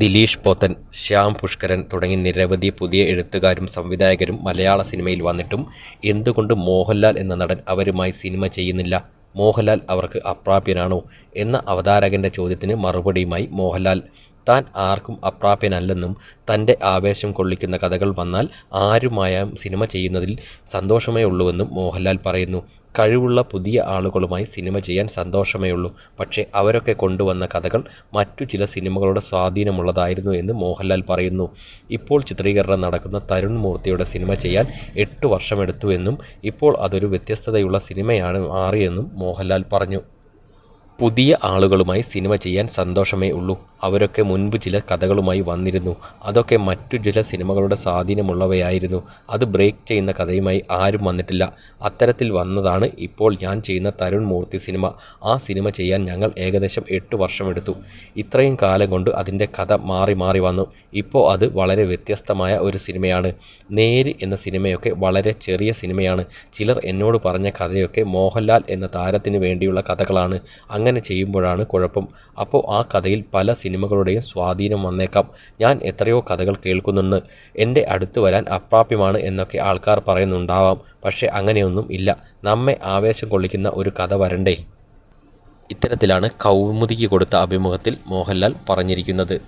ദിലീഷ് പോത്തൻ, ശ്യാം പുഷ്കരൻ തുടങ്ങി നിരവധി പുതിയ എഴുത്തുകാരും സംവിധായകരും മലയാള സിനിമയിൽ വന്നിട്ടും എന്തുകൊണ്ട് മോഹൻലാൽ എന്ന നടൻ അവരുമായി സിനിമ ചെയ്യുന്നില്ല? മോഹൻലാൽ അവർക്ക് അപ്രാപ്യനാണോ? എന്ന അവതാരകന്റെ ചോദ്യത്തിന് മറുപടിയുമായി മോഹൻലാൽ, താൻ ആർക്കും അപ്രാപ്യനല്ലെന്നും തന്റെ ആവേശം കൊള്ളിക്കുന്ന കഥകൾ വന്നാൽ ആരുമായും സിനിമ ചെയ്യുന്നതിൽ സന്തോഷമേ ഉള്ളൂവെന്നും മോഹൻലാൽ പറയുന്നു. കഴിവുള്ള പുതിയ ആളുകളുമായി സിനിമ ചെയ്യാൻ സന്തോഷമേ ഉള്ളൂ പക്ഷേ അവരൊക്കെ കൊണ്ടുവന്ന കഥകൾ മറ്റു ചില സിനിമകളുടെ സ്വാധീനമുള്ളതായിരുന്നു എന്ന് മോഹൻലാൽ പറയുന്നു. ഇപ്പോൾ ചിത്രീകരണം നടക്കുന്ന തരുൺ മൂർത്തിയുടെ സിനിമ ചെയ്യാൻ എട്ടു വർഷമെടുത്തു എന്നും ഇപ്പോൾ അതൊരു വ്യത്യസ്തതയുള്ള സിനിമയാണ് മാറിയെന്നും മോഹൻലാൽ പറഞ്ഞു. പുതിയ ആളുകളുമായി സിനിമ ചെയ്യാൻ സന്തോഷമേ ഉള്ളൂ. അവരൊക്കെ മുൻപ് ചില കഥകളുമായി വന്നിരുന്നു. അതൊക്കെ മറ്റു ചില സിനിമകളുടെ സ്വാധീനമുള്ളവയായിരുന്നു. അത് ബ്രേക്ക് ചെയ്യുന്ന കഥയുമായി ആരും വന്നിട്ടില്ല. അത്തരത്തിൽ വന്നതാണ് ഇപ്പോൾ ഞാൻ ചെയ്യുന്ന തരുൺ മൂർത്തി സിനിമ. ആ സിനിമ ചെയ്യാൻ ഞങ്ങൾ ഏകദേശം എട്ടു വർഷമെടുത്തു. ഇത്രയും കാലം കൊണ്ട് അതിന്റെ കഥ മാറി മാറി വന്നു. ഇപ്പോൾ അത് വളരെ വ്യത്യസ്തമായ ഒരു സിനിമയാണ്. നേര് എന്ന സിനിമയൊക്കെ വളരെ ചെറിയ സിനിമയാണ്. ചിലർ എന്നോട് പറഞ്ഞ കഥയൊക്കെ മോഹൻലാൽ എന്ന താരത്തിന് വേണ്ടിയുള്ള കഥകളാണ്. അങ്ങനെ ചെയ്യുമ്പോഴാണ് കുഴപ്പം. അപ്പോൾ ആ കഥയിൽ പല സിനിമകളുടെയും സ്വാധീനം വന്നേക്കാം. ഞാൻ എത്രയോ കഥകൾ കേൾക്കുന്നുണ്ട്. എന്റെ അടുത്ത് വരാൻ അപ്രാപ്യമാണ് എന്നൊക്കെ ആൾക്കാർ പറയുന്നുണ്ടാവാം. പക്ഷേ അങ്ങനെയൊന്നും ഇല്ല. നമ്മെ ആവേശം കൊള്ളിക്കുന്ന ഒരു കഥ വരണ്ടേ? ഇത്തരത്തിലാണ് കൗമുദിക്ക് കൊടുത്ത അഭിമുഖത്തിൽ മോഹൻലാൽ പറഞ്ഞിരിക്കുന്നത്.